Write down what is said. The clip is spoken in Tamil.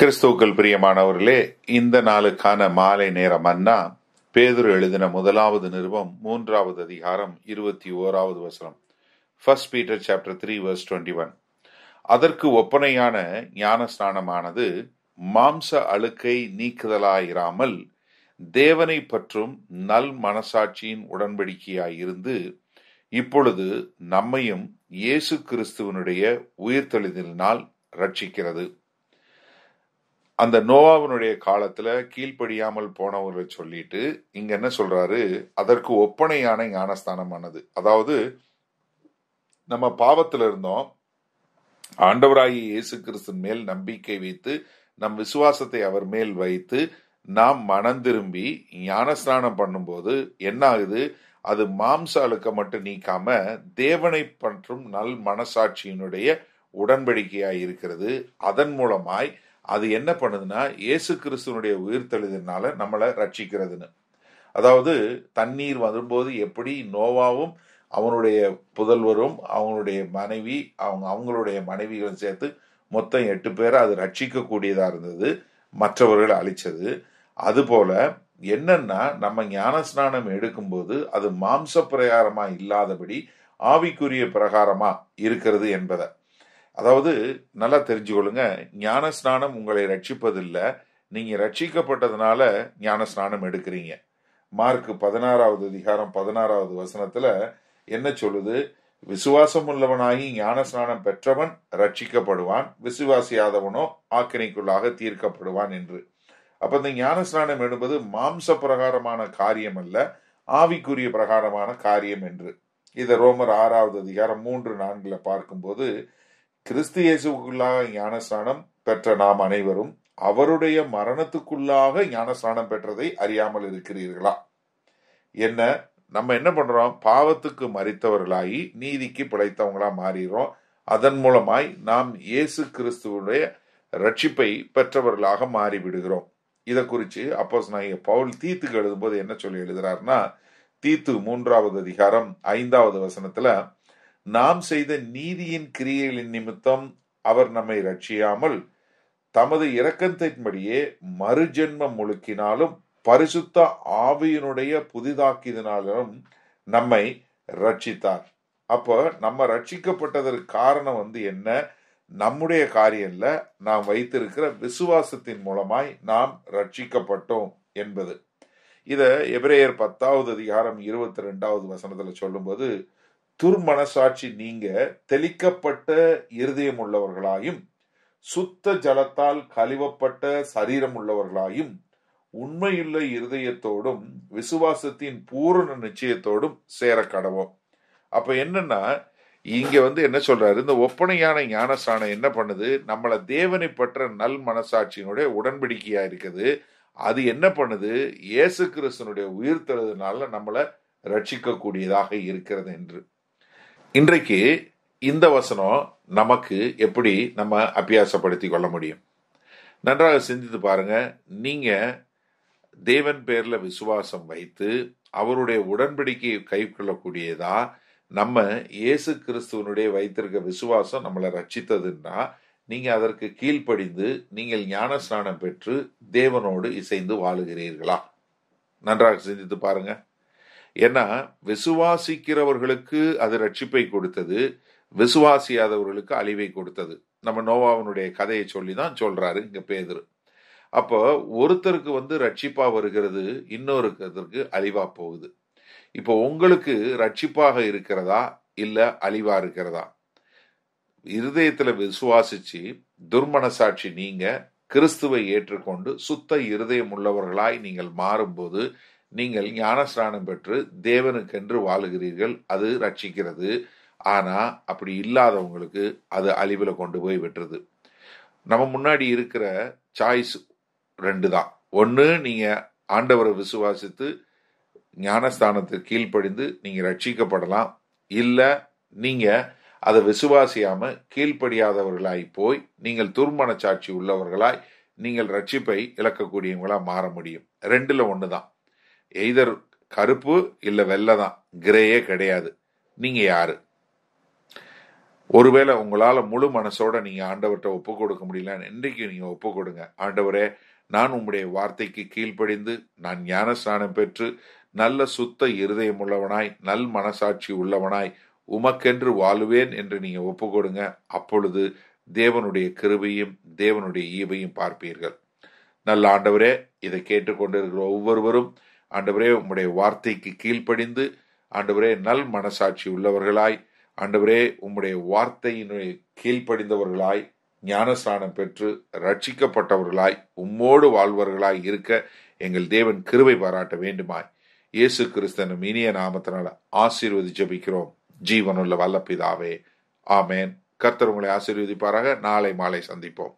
கிறிஸ்துவுக்கள் பிரியமானவர்களே இந்த நாளுக்கான மாலை நேரம் அண்ணா பேதுரு எழுதின முதலாவது நிறுவம் மூன்றாவது அதிகாரம் இருபத்தி ஓராவது வசனம். First Peter chapter three verse twenty one அதற்கு ஒப்பனையான ஞான ஸ்நானமானது மாம்ச அழுக்கை நீக்குதலாயிராமல் தேவனை பற்றும் நல் மனசாட்சியின் உடன்படிக்கையாயிருந்து இப்பொழுது நம்மையும் இயேசு கிறிஸ்துவனுடைய உயிர்த்தெழுதலினால் ரட்சிக்கிறது. அந்த நோவாவினுடைய காலத்துல கீழ்ப்படியாமல் போனவர்களை சொல்லிட்டு இங்க என்ன சொல்றாரு? அதற்கு ஒப்பனையான ஞானஸ்தானமானது. அதாவது நம்ம பாவத்துல இருந்தோம். ஆண்டவராகி இயேசு கிறிஸ்தன் மேல் நம்பிக்கை வைத்து நம் விசுவாசத்தை அவர் மேல் வைத்து நாம் மனம் திரும்பி ஞானஸ்நானம் பண்ணும்போது என்ன ஆகுது அது மாம்ச அழுக்க மட்டும் நீக்காம தேவனை பற்றும் நல் மனசாட்சியினுடைய உடன்படிக்கையாய் இருக்கிறது. அதன் மூலமாய் அது என்ன பண்ணுதுன்னா இயேசு கிறிஸ்துவனுடைய உயிர்த்தெழுதினால நம்மளை ரட்சிக்கிறதுன்னு. அதாவது தண்ணீர் வரும்போது எப்படி நோவாவும் அவனுடைய புதல்வரும் அவங்களுடைய மனைவி அவங்க அவங்களுடைய மனைவிகளும் சேர்த்து மொத்தம் எட்டு பேரை அது ரட்சிக்கக்கூடியதாக இருந்தது மற்றவர்கள் அழிச்சது. அதுபோல என்னன்னா நம்ம ஞானஸ்நானம் எடுக்கும்போது அது மாம்ச பிரகாரமா இல்லாதபடி ஆவிக்குரிய பிரகாரமா இருக்கிறது என்பதை. அதாவது நல்லா தெரிஞ்சுக்கொள்ளுங்க ஞான ஸ்நானம் உங்களை ரட்சிப்பதில்லை. நீங்க ரட்சிக்கப்பட்டதுனால ஞான ஸ்நானம் எடுக்கிறீங்க. மார்க் பதினாறாவது அதிகாரம் பதினாறாவது வசனத்துல என்ன சொல்லுது? விசுவாசம் உள்ளவனாகி ஞான ஸ்நானம் பெற்றவன் ரட்சிக்கப்படுவான் விசுவாசியாதவனோ ஆக்கினைக்குள்ளாக தீர்க்கப்படுவான் என்று. அப்ப இந்த ஞான ஸ்நானம் என்பது மாம்ச பிரகாரமான காரியம் அல்ல ஆவிக்குரிய பிரகாரமான காரியம் என்று. இதை ரோமர் ஆறாவது அதிகாரம் மூன்று நான்குல பார்க்கும்போது கிறிஸ்து இயேசுக்குள்ளாக ஞானஸ்நானம் பெற்ற நாம் அனைவரும் அவருடைய மரணத்துக்குள்ளாக ஞானஸ்நானம் பெற்றதை அறியாமல் இருக்கிறீர்களா? என்ன? நம்ம என்ன பண்றோம்? பாவத்துக்கு மறித்தவர்களாகி நீதிக்கு பிழைத்தவங்களா மாறிடுறோம். அதன் மூலமாய் நாம் இயேசு கிறிஸ்துவனுடைய ரட்சிப்பை பெற்றவர்களாக மாறிவிடுகிறோம். இதை குறித்து அப்போஸ் நான் பவுல் தீத்துக்கு எழுதும்போது என்ன சொல்லி எழுதுறாருன்னா தீத்து மூன்றாவது அதிகாரம் ஐந்தாவது வசனத்துல நாம் செய்த நீதியின் கிரியைகளின் நிமித்தம் அவர் நம்மை ரட்சியாமல் தமது இரக்கத்தின்படியே மறுஜென்மம் முழுக்கினாலும் பரிசுத்த ஆவியினுடைய புதிதாக்கியதினாலும் நம்மை ரட்சித்தார் அப்போ நம்ம ரட்சிக்கப்பட்டதற்கு காரணம் வந்து என்ன? நம்முடைய காரியம்ல நாம் வைத்திருக்கிற விசுவாசத்தின் மூலமாய் நாம் ரட்சிக்கப்பட்டோம் என்பது. இத எபிரேயர் பத்தாவது அதிகாரம் இருபத்தி ரெண்டாவது வசனத்துல சொல்லும்போது துர்மனசாட்சி நீங்க தெளிக்கப்பட்ட இருதயம் உள்ளவர்களாயும் சுத்த ஜலத்தால் கழிவப்பட்ட சரீரம் உள்ளவர்களாயும் உண்மையுள்ள இருதயத்தோடும் விசுவாசத்தின் பூரண நிச்சயத்தோடும் சேர கடவோம் அப்ப என்னன்னா இங்க வந்து என்ன சொல்றாரு? இந்த ஒப்பனையான ஞானஸ்தானம் என்ன பண்ணுது? நம்மளை தேவனை பற்ற நல் மனசாட்சியினுடைய உடன்படிக்கையா இருக்குது. அது என்ன பண்ணுது? இயேசு கிறிஸ்தனுடைய உயிர்த்தெழுதுனால நம்மளை ரட்சிக்க கூடியதாக இருக்கிறது என்று. இன்றைக்கு இந்த வசனம் நமக்கு எப்படி நம்ம அபியாசப்படுத்தி கொள்ள முடியும்? நன்றாக சிந்தித்து பாருங்க. நீங்க தேவன் பேர்ல விசுவாசம் வைத்து அவருடைய உடன்படிக்கையை கை கொள்ளக்கூடியதா நம்ம இயேசு கிறிஸ்துவனுடைய வைத்திருக்க விசுவாசம் நம்மளை ரட்சித்ததுன்னா நீங்க அதற்கு கீழ்ப்படிந்து நீங்கள் ஞான ஸ்நானம் பெற்று தேவனோடு இசைந்து வாழுகிறீர்களா? நன்றாக சிந்தித்து பாருங்க. ஏன்னா விசுவாசிக்கிறவர்களுக்கு அது ரட்சிப்பை கொடுத்தது விசுவாசியாதவர்களுக்கு அழிவை கொடுத்தது. நம்ம நோவாவனுடைய கதையை சொல்லி தான் சொல்றாரு இங்க பேதரு. அப்போ ஒருத்தருக்கு வந்து ரட்சிப்பா வருகிறது இன்னொருத்தருக்கு அழிவா போகுது. இப்போ உங்களுக்கு ரட்சிப்பாக இருக்கிறதா இல்ல அழிவா இருக்கிறதா? இருதயத்துல விசுவாசிச்சு துர்மனசாட்சி நீங்க கிறிஸ்துவை ஏற்றுக்கொண்டு சுத்த இருதயம் உள்ளவர்களாய் நீங்கள் மாறும்போது நீங்கள் ஞானஸ்நானம் பெற்று தேவனுக்கென்று வாழுகிறீர்கள் அது ரட்சிக்கிறது ஆனா அப்படி இல்லாதவங்களுக்கு அது அழிவில் கொண்டு போய் விட்டுருது. நம்ம முன்னாடி இருக்கிற சாய்ஸ் ரெண்டு தான். ஒன்று நீங்கள் ஆண்டவரை விசுவாசித்து ஞானஸ்தானத்துக்கு கீழ்ப்படிந்து நீங்கள் ரட்சிக்கப்படலாம் இல்லை நீங்கள் அதை விசுவாசியாமல் கீழ்ப்படியாதவர்களாய் போய் நீங்கள் துர்மனச்சாட்சி உள்ளவர்களாய் நீங்கள் ரட்சிப்பை இழக்கக்கூடியவங்களா மாற முடியும். ரெண்டில் ஒன்று தான் எய்தர் கருப்பு இல்ல வெள்ளை தான். கிரேயே கிடையாது. நீங்க யாரு? ஒருவேளை உங்களால முழு மனசோட நீங்க ஆண்டவர்கிட்ட ஒப்பு கொடுக்க முடியல இன்றைக்கு நீங்க ஒப்பு கொடுங்க. ஆண்டவரே நான் உம்முடைய வார்த்தைக்கு கீழ்ப்படிந்து நான் ஞானஸ்நானம் பெற்று நல்ல சுத்த இருதயம் உள்ளவனாய் நல் மனசாட்சி உள்ளவனாய் உமக்கென்று வாழுவேன் என்று நீங்க ஒப்பு கொடுங்க. அப்பொழுது தேவனுடைய கிருபையும் தேவனுடைய ஈவையும் பார்ப்பீர்கள். நல்ல ஆண்டவரே இதை கேட்டுக்கொண்டிருக்கிற ஒவ்வொருவரும் ஆண்டவரே உம்முடைய வார்த்தைக்கு கீழ்ப்படிந்து ஆண்டவரே நல் மனசாட்சி உள்ளவர்களாய் ஆண்டவரே உம்முடைய வார்த்தையினுடைய கீழ்ப்படிந்தவர்களாய் ஞானஸ்நானம் பெற்று ரட்சிக்கப்பட்டவர்களாய் உம்மோடு வாழ்வர்களாய் இருக்க எங்கள் தேவன் கிருவை பாராட்ட வேண்டுமாய். இயேசு கிறிஸ்தனும் இனிய நாமத்தினால ஆசீர்வதி ஜபிக்கிறோம். ஜீவனுள்ள வல்ல பிதாவே ஆமேன். கர்த்தர் உங்களை ஆசீர்வதிப்பாராக. நாளை மாலை சந்திப்போம்.